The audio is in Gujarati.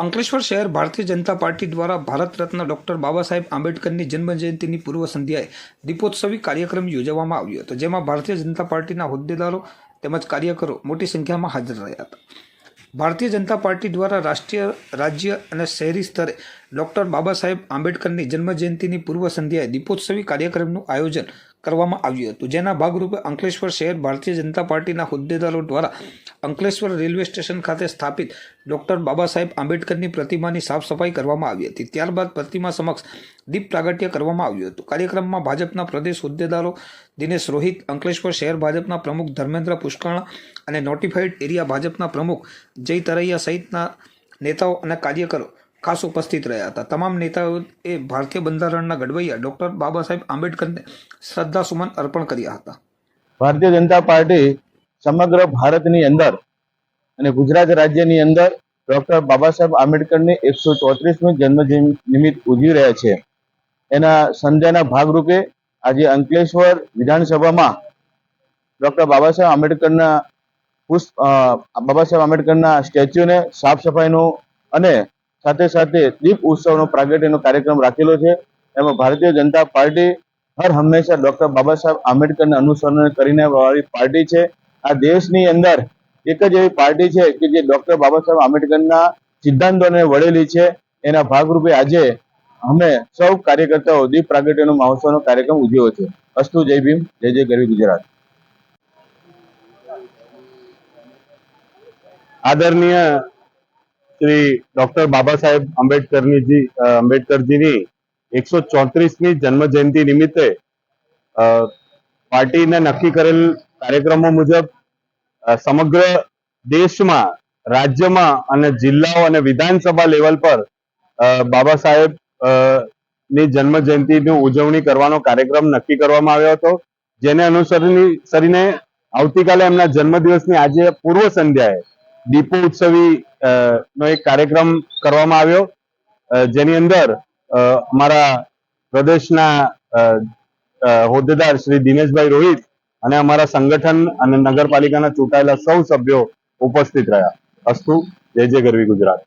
અંકલેશ્વર શહેર ભારતીય જનતા પાર્ટી દ્વારા ભારત રત્ન ડૉક્ટર બાબા સાહેબ આંબેડકરની જન્મજયંતિની પૂર્વ સંધ્યાએ દીપોત્સવી કાર્યક્રમ યોજવામાં આવ્યો હતો, જેમાં ભારતીય જનતા પાર્ટીના હોદ્દેદારો તેમજ કાર્યકરો મોટી સંખ્યામાં હાજર રહ્યા હતા. ભારતીય જનતા પાર્ટી દ્વારા રાષ્ટ્રીય, રાજ્ય અને શહેરી સ્તરે ડૉક્ટર બાબા સાહેબ આંબેડકરની જન્મજયંતિની પૂર્વ સંધ્યાએ દીપોત્સવી કાર્યક્રમનું આયોજન કરવામાં આવ્યું હતું. જેના ભાગરૂપે અંકલેશ્વર શહેર ભારતીય જનતા પાર્ટીના હોદ્દેદારો દ્વારા અંકલેશ્વર રેલવે સ્ટેશન ખાતે સ્થાપિત ડૉક્ટર બાબા સાહેબ આંબેડકરની પ્રતિમાની સાફ સફાઈ કરવામાં આવી હતી. ત્યારબાદ પ્રતિમા સમક્ષ દીપ પ્રાગટ્ય કરવામાં આવ્યું હતું. કાર્યક્રમમાં ભાજપના પ્રદેશ હોદ્દેદારો દિનેશ રોહિત, અંકલેશ્વર શહેર ભાજપના પ્રમુખ ધર્મેન્દ્ર પુષ્કર્ણ અને નોટિફાઈડ એરિયા ભાજપના પ્રમુખ જય તરૈયા સહિતના નેતાઓ અને કાર્યકરો ખાસ ઉપસ્થિત રહ્યા હતા. તમામ નેતાઓએ ભારતીય બંધારણના ઘડવૈયા ડોક્ટર બાબા સાહેબ આંબેડકરને શ્રદ્ધાસુમન અર્પણ કર્યા હતા. ભારતીય જનતા પાર્ટી સમગ્ર ભારતની અંદર અને ગુજરાત રાજ્યની અંદર ડોક્ટર બાબા સાહેબ આંબેડકરની એકસો ચોત્રીસમી જન્મ નિમિત્ત ઉજવી રહ્યા છે. એના સંધ્યાના ભાગરૂપે આજે અંકલેશ્વર વિધાનસભામાં ડોક્ટર બાબા સાહેબ આંબેડકરના પુષ્પ બાબા સાહેબ આંબેડકરના સ્ટેચ્યુને સાફ સફાઈનું અને સાથે સાથે દીપ ઉત્સવનો પ્રાગટ્યનો કાર્યક્રમ રાખેલો છે. એમાં ભારતીય જનતા પાર્ટી હર હંમેશા ડોક્ટર બાબા સાહેબ આંબેડકરને અનુસરણ કરીને વાળી પાર્ટી છે. આ દેશની અંદર એક જ એવી પાર્ટી છે કે જે ડોક્ટર બાબા સાહેબ આંબેડકરના સિદ્ધાંતોને વળેલી છે. એના ભાગરૂપે આજે અમે સૌ કાર્યકર્તાઓ દીપ પ્રાગટ્યનો મહોત્સવનો કાર્યક્રમ ઉજવ્યો છે. અસ્તુ, જય ભીમ, જય જય ગરવી ગુજરાત. આદરણીય શ્રી ડોક્ટર બાબા સાહેબ આંબેડકરની આંબેડકરજીની એકસો ચોત્રીસમી જન્મ જયંતિ નિમિત્તે પાર્ટીને નક્કી કરેલ કાર્યક્રમો મુજબ સમગ્ર દેશમાં રાજ્યમાં અને જિલ્લાઓ અને વિધાનસભા લેવલ પર બાબા સાહેબની જન્મ જયંતિની ઉજવણી કરવાનો કાર્યક્રમ નક્કી કરવામાં આવ્યો હતો. જેને અનુસરીને આવતીકાલે એમના જન્મદિવસની આજે પૂર્વ સંધ્યાએ દીપો ઉત્સવી અ, નો એક કાર્યક્રમ કરવામાં આવ્યો. જેની અંદર અમારા પ્રદેશના હોદ્દેદાર શ્રી દિનેશભાઈ રોહિત અને અમારા સંગઠન અને નગરપાલિકાના ચૂંટાયેલા સૌ સભ્યો ઉપસ્થિત રહ્યા. અસ્તુ, જય જય ગરવી ગુજરાત.